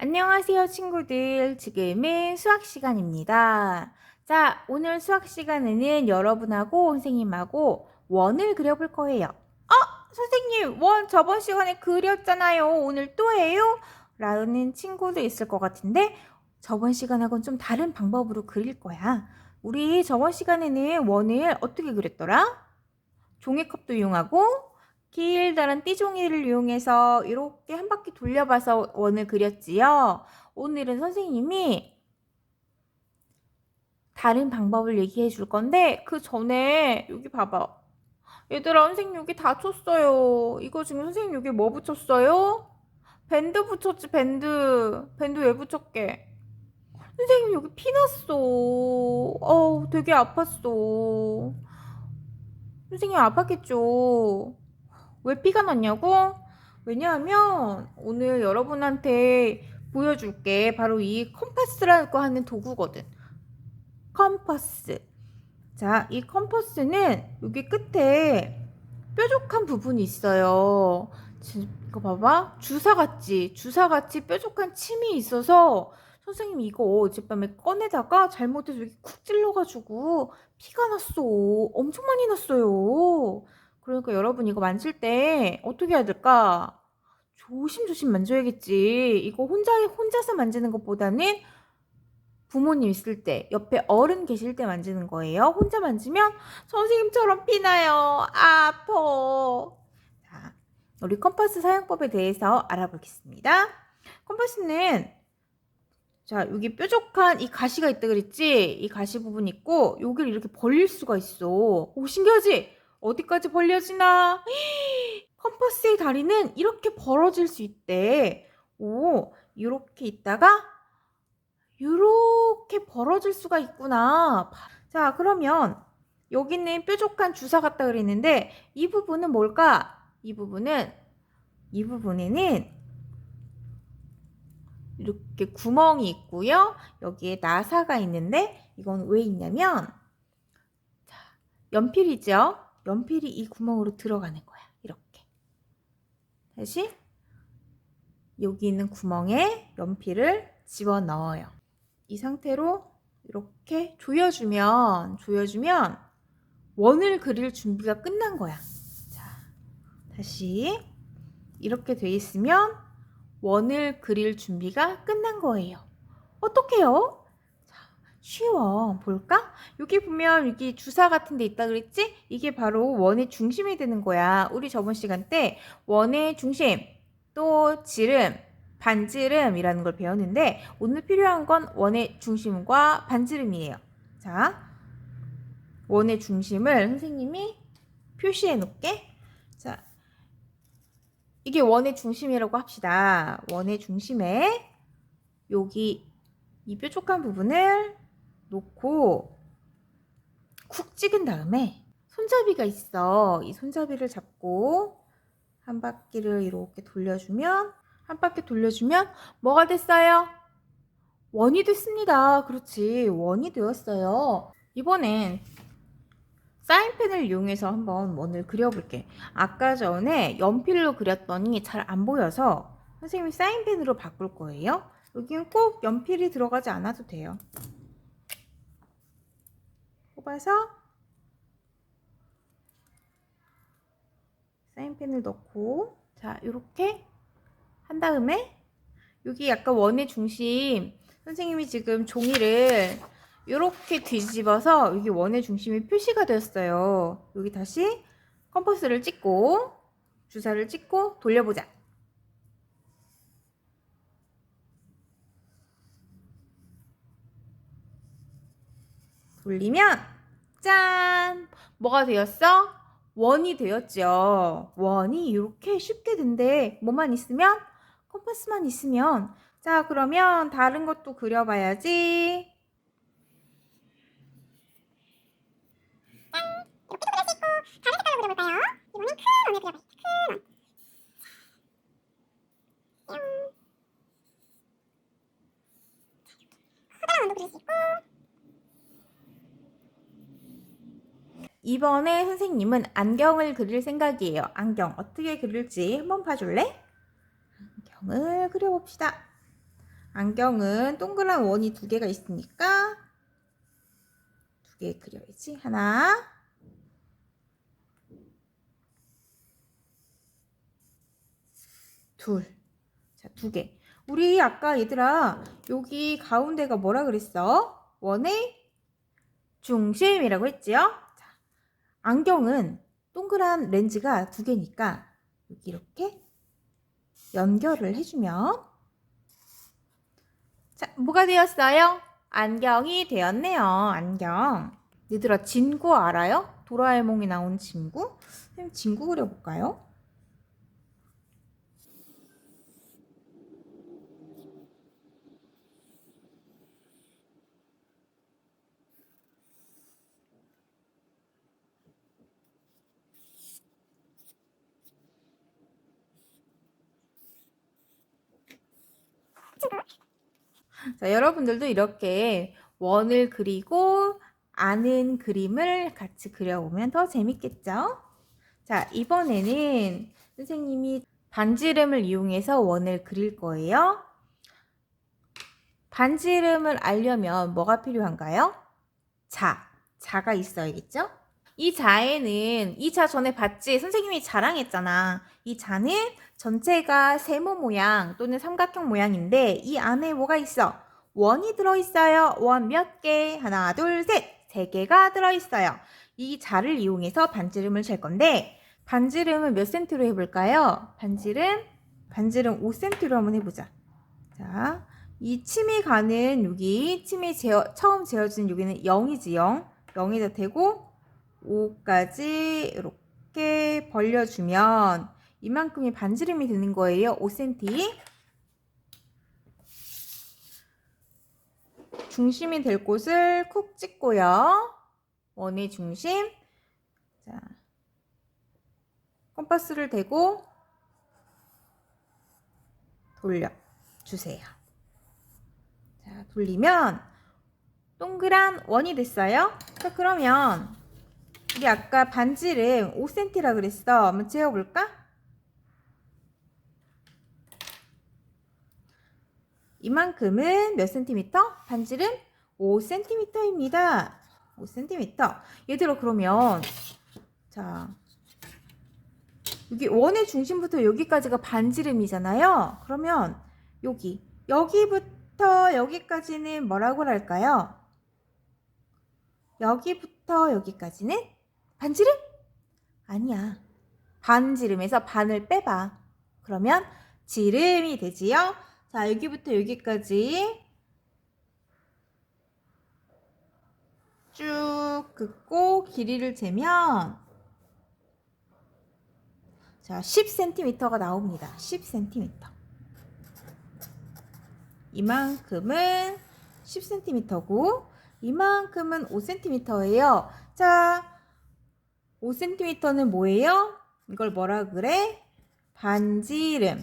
안녕하세요, 친구들. 지금은 수학 시간입니다. 자, 오늘 수학 시간에는 여러분하고 선생님하고 원을 그려볼 거예요. 어, 선생님, 원 저번 시간에 그렸잖아요. 오늘 또 해요? 라는 친구도 있을 것 같은데, 저번 시간하고는 좀 다른 방법으로 그릴 거야. 우리 저번 시간에는 원을 어떻게 그렸더라? 종이컵도 이용하고, 길다란 띠종이를 이용해서 이렇게 한 바퀴 돌려봐서 원을 그렸지요. 오늘은 선생님이 다른 방법을 얘기해 줄 건데 그 전에 여기 봐봐. 얘들아 선생님 여기 다쳤어요. 이거 지금 선생님 여기 뭐 붙였어요? 밴드 붙였지 밴드. 밴드 왜 붙였게? 선생님 여기 피 났어. 어우 되게 아팠어. 선생님 아팠겠죠? 왜 피가 났냐고? 왜냐하면 오늘 여러분한테 보여줄게. 바로 이 컴파스라고 하는 도구거든. 컴퍼스. 자, 이 컴퍼스는 여기 끝에 뾰족한 부분이 있어요. 지- 이거 봐봐. 주사같이, 주사같이 뾰족한 침이 있어서 선생님 이거 어젯밤에 꺼내다가 잘못해서 여기 쿡 찔러가지고 피가 났어. 엄청 많이 났어요. 그러니까 여러분 이거 만질 때 어떻게 해야 될까? 조심조심 만져야겠지. 이거 혼자, 혼자서 만지는 것보다는 부모님 있을 때, 옆에 어른 계실 때 만지는 거예요. 혼자 만지면 선생님처럼 피나요. 아파. 자, 우리 컴퍼스 사용법에 대해서 알아보겠습니다. 컴퍼스는 자, 여기 뾰족한 이 가시가 있다 그랬지? 이 가시 부분 있고 여기를 이렇게 벌릴 수가 있어. 오, 신기하지? 어디까지 벌려지나? 컴퍼스의 다리는 이렇게 벌어질 수 있대. 오, 이렇게 있다가 이렇게 벌어질 수가 있구나. 자, 그러면 여기는 뾰족한 주사 같다 그랬는데 이 부분은 뭘까? 이 부분은 이 부분에는 이렇게 구멍이 있고요. 여기에 나사가 있는데 이건 왜 있냐면 자, 연필이죠. 연필이 이 구멍으로 들어가는 거야. 이렇게. 다시 여기 있는 구멍에 연필을 집어 넣어요. 이 상태로 이렇게 조여주면 조여주면 원을 그릴 준비가 끝난 거야. 자, 다시 이렇게 돼 있으면 원을 그릴 준비가 끝난 거예요. 어떻게요? 자, 쉬워. 볼까? 여기 보면 여기 주사 같은 데 있다 그랬지? 이게 바로 원의 중심이 되는 거야. 우리 저번 시간 때 원의 중심, 또 지름, 반지름이라는 걸 배웠는데 오늘 필요한 건 원의 중심과 반지름이에요. 자, 원의 중심을 선생님이 표시해 놓게. 자, 이게 원의 중심이라고 합시다. 원의 중심에 여기 이 뾰족한 부분을 놓고 쿡 찍은 다음에 손잡이가 있어. 이 손잡이를 잡고 한 바퀴를 이렇게 돌려주면 한 바퀴 돌려주면 뭐가 됐어요? 원이 됐습니다. 그렇지. 원이 되었어요. 이번엔 사인펜을 이용해서 한번 원을 그려볼게. 아까 전에 연필로 그렸더니 잘 안 보여서 선생님이 사인펜으로 바꿀 거예요. 여기는 꼭 연필이 들어가지 않아도 돼요. 뽑아서 사인펜을 넣고 자 이렇게 한 다음에 여기 약간 원의 중심 선생님이 지금 종이를 이렇게 뒤집어서 여기 원의 중심이 표시가 되었어요. 여기 다시 컴퍼스를 찍고 주사를 찍고 돌려보자. 돌리면 짠! 뭐가 되었어? 원이 되었죠. 원이 이렇게 쉽게 된대. 뭐만 있으면? 컴퍼스만 있으면. 자, 그러면 다른 것도 그려봐야지. 다른 색깔로 그려볼까요? 이번엔 큰 원을 그려봐요. 큰 원. 뿅. 커다란 원도 그릴 수 있고. 이번에 선생님은 안경을 그릴 생각이에요. 안경 어떻게 그릴지 한번 봐줄래? 안경을 그려봅시다. 안경은 동그란 원이 두 개가 있으니까 두 개 그려야지. 하나, 둘. 자, 두 개. 우리 아까 얘들아, 여기 가운데가 뭐라 그랬어? 원의 중심이라고 했지요? 자, 안경은 동그란 렌즈가 두 개니까 이렇게 연결을 해주면 자, 뭐가 되었어요? 안경이 되었네요. 안경. 얘들아, 진구 알아요? 도라에몽이 나온 진구? 선생님, 진구 그려볼까요? 자, 여러분들도 이렇게 원을 그리고 아는 그림을 같이 그려보면 더 재밌겠죠? 자, 이번에는 선생님이 반지름을 이용해서 원을 그릴 거예요. 반지름을 알려면 뭐가 필요한가요? 자, 자가 있어야겠죠? 이 자에는 이 자 전에 봤지? 선생님이 자랑했잖아. 이 자는 전체가 세모 모양 또는 삼각형 모양인데 이 안에 뭐가 있어? 원이 들어있어요. 원 몇 개? 하나, 둘, 셋. 세 개가 들어있어요. 이 자를 이용해서 반지름을 잴 건데 반지름은 몇 센티로 해볼까요? 반지름, 반지름 5cm로 한번 해보자. 자, 이 침이 가는 여기 침이 재어, 처음 재어진 여기는 0이지 0. 0에다 대고 5까지 이렇게 벌려주면 이만큼이 반지름이 되는 거예요. 5cm. 중심이 될 곳을 콕 찍고요. 원의 중심. 자, 컴파스를 대고 돌려 주세요. 자, 돌리면 동그란 원이 됐어요. 자, 그러면 우리 아까 반지름 5cm라 그랬어. 한번 재어볼까? 이만큼은 몇 센티미터? 반지름 5cm입니다. 5cm. 얘들아 그러면 자 여기 원의 중심부터 여기까지가 반지름이잖아요. 그러면 여기 여기부터 여기까지는 뭐라고 할까요? 여기부터 여기까지는 반지름? 아니야. 반지름에서 반을 빼봐. 그러면 지름이 되지요. 자, 여기부터 여기까지 쭉 긋고 길이를 재면 자, 10cm가 나옵니다. 10cm. 이만큼은 10cm고 이만큼은 5cm예요. 자, 5cm는 뭐예요? 이걸 뭐라 그래? 반지름.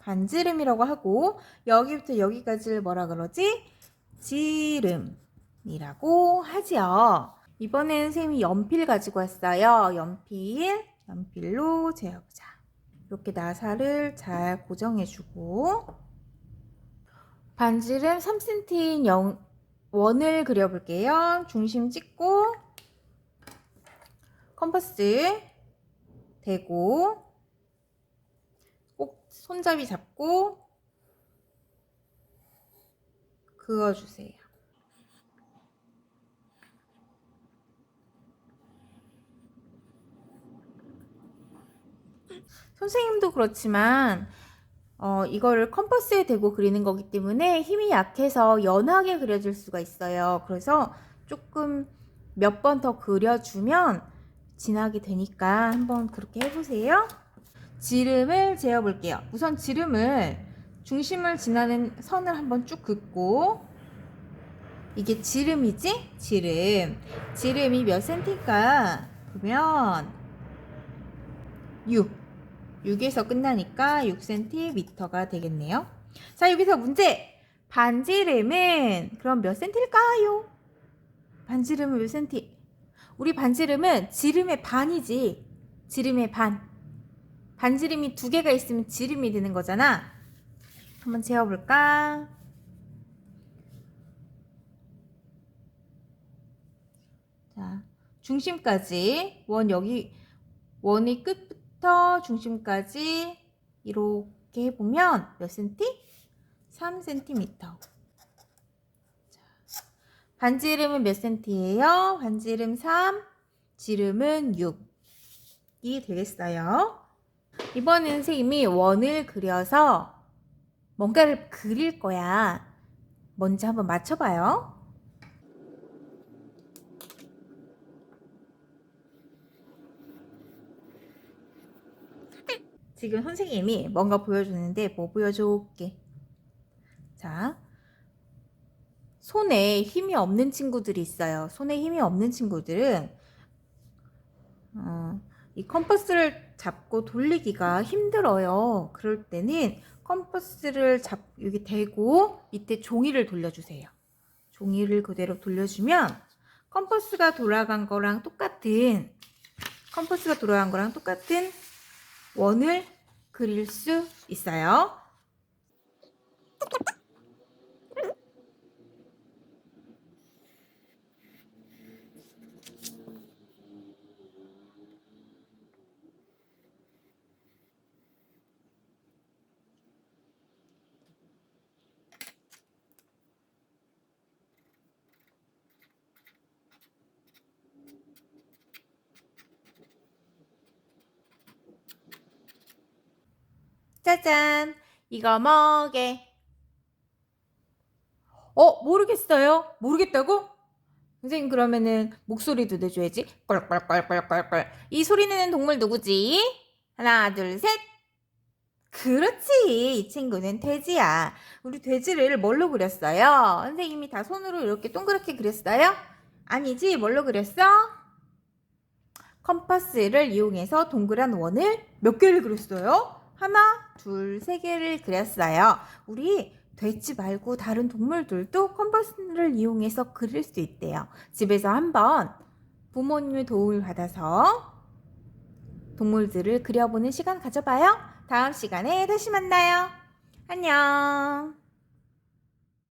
반지름이라고 하고 여기부터 여기까지를 뭐라 그러지? 지름이라고 하지요. 이번에는 선생님이 연필 가지고 왔어요. 연필, 연필로 재어보자. 이렇게 나사를 잘 고정해주고 반지름 3cm인 영, 원을 그려볼게요. 중심 찍고 컴퍼스 대고 꼭 손잡이 잡고 그어주세요. 선생님도 그렇지만 어, 이거를 컴퍼스에 대고 그리는 거기 때문에 힘이 약해서 연하게 그려질 수가 있어요. 그래서 조금 몇 번 더 그려주면 진하게 되니까 한번 그렇게 해보세요. 지름을 재어볼게요. 우선 지름을 중심을 지나는 선을 한번 쭉 긋고 이게 지름이지? 지름. 지름이 몇 센티일까? 그러면 6. 6에서 끝나니까 6cm가 되겠네요. 자, 여기서 문제. 반지름은 그럼 몇 센티일까요? 반지름은 몇 센티? 우리 반지름은 지름의 반이지. 지름의 반. 반지름이 두 개가 있으면 지름이 되는 거잖아. 한번 재어볼까? 자, 중심까지 원 여기 원이 끝부터 중심까지 이렇게 해보면 몇 센티? 3cm. 자, 반지름은 몇 센티예요? 반지름 3, 지름은 6 이 되겠어요. 이번에는 선생님이 원을 그려서 뭔가를 그릴 거야. 뭔지 한번 맞춰봐요. 지금 선생님이 뭔가 보여주는데 뭐 보여줄게. 자, 손에 힘이 없는 친구들이 있어요. 손에 힘이 없는 친구들은 어, 이 컴퍼스를 잡고 돌리기가 힘들어요. 그럴 때는 컴퍼스를 잡 여기 대고 밑에 종이를 돌려주세요. 종이를 그대로 돌려주면 컴퍼스가 돌아간 거랑 똑같은 컴퍼스가 돌아간 거랑 똑같은 원을 그릴 수 있어요. 짜잔! 이거 뭐게? 어, 모르겠어요? 모르겠다고? 선생님 그러면은 목소리도 내줘야지. 껄껄껄껄껄껄. 이 소리 내는 동물 누구지? 하나, 둘, 셋. 그렇지. 이 친구는 돼지야. 우리 돼지를 뭘로 그렸어요? 선생님이 다 손으로 이렇게 동그랗게 그렸어요? 아니지. 뭘로 그렸어? 컴퍼스를 이용해서 동그란 원을 몇 개를 그렸어요? 하나, 둘, 세 개를 그렸어요. 우리 돼지 말고 다른 동물들도 컴퍼스를 이용해서 그릴 수 있대요. 집에서 한번 부모님의 도움을 받아서 동물들을 그려보는 시간 가져봐요. 다음 시간에 다시 만나요. 안녕.